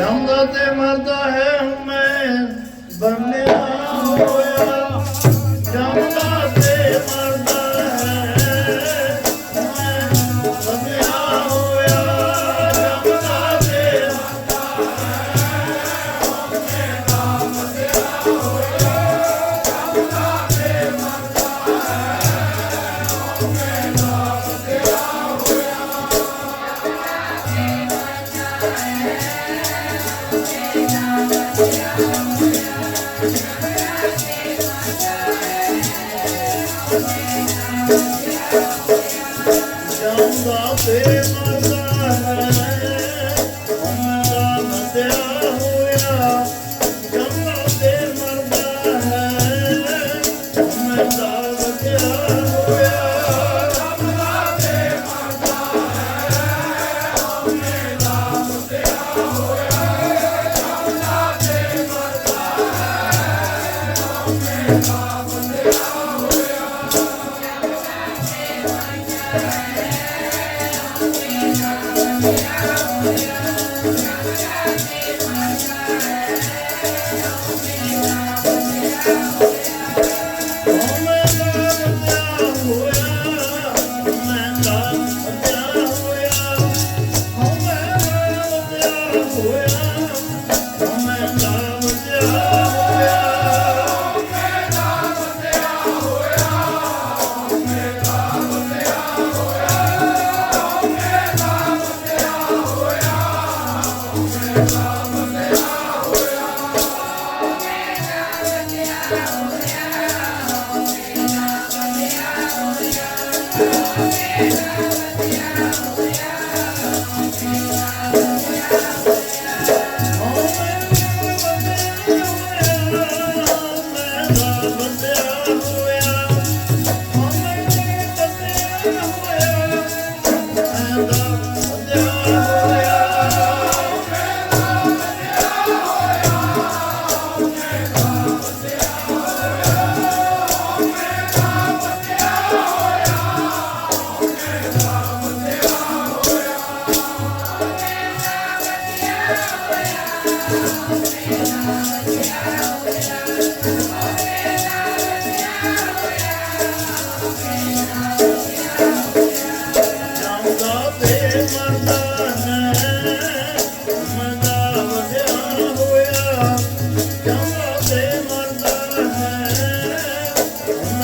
ਜੰਮਦਾ ਤੇ ਮਰਦਾ ਹੈ ਮੈਂ ਬੰਨਿਆ ਹੋਇਆ। ਜਾਂਦਾ ਤੇ ਮਰਦਾ ਹੈ ਮੇਰਾ ਮਸਿਆ ਹੋਇਆ ਜਾਂਦਾ ਤੇ ਮਰਦਾ ਹੈ ਮੇਰਾ ਮਸਿਆ ਹੋਇਆ Oh, Forever.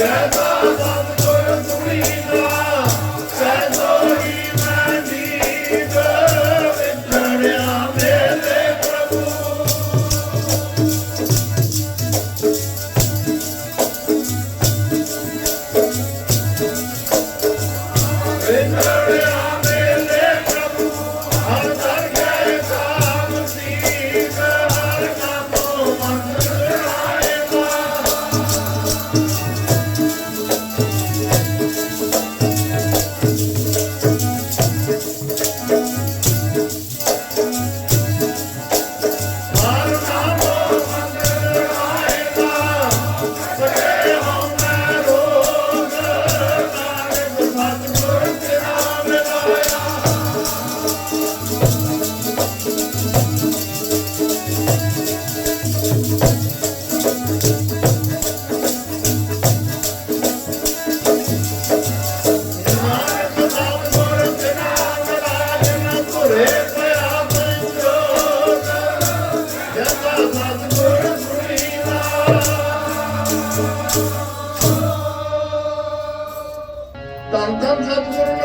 Jai Baba. Anladım.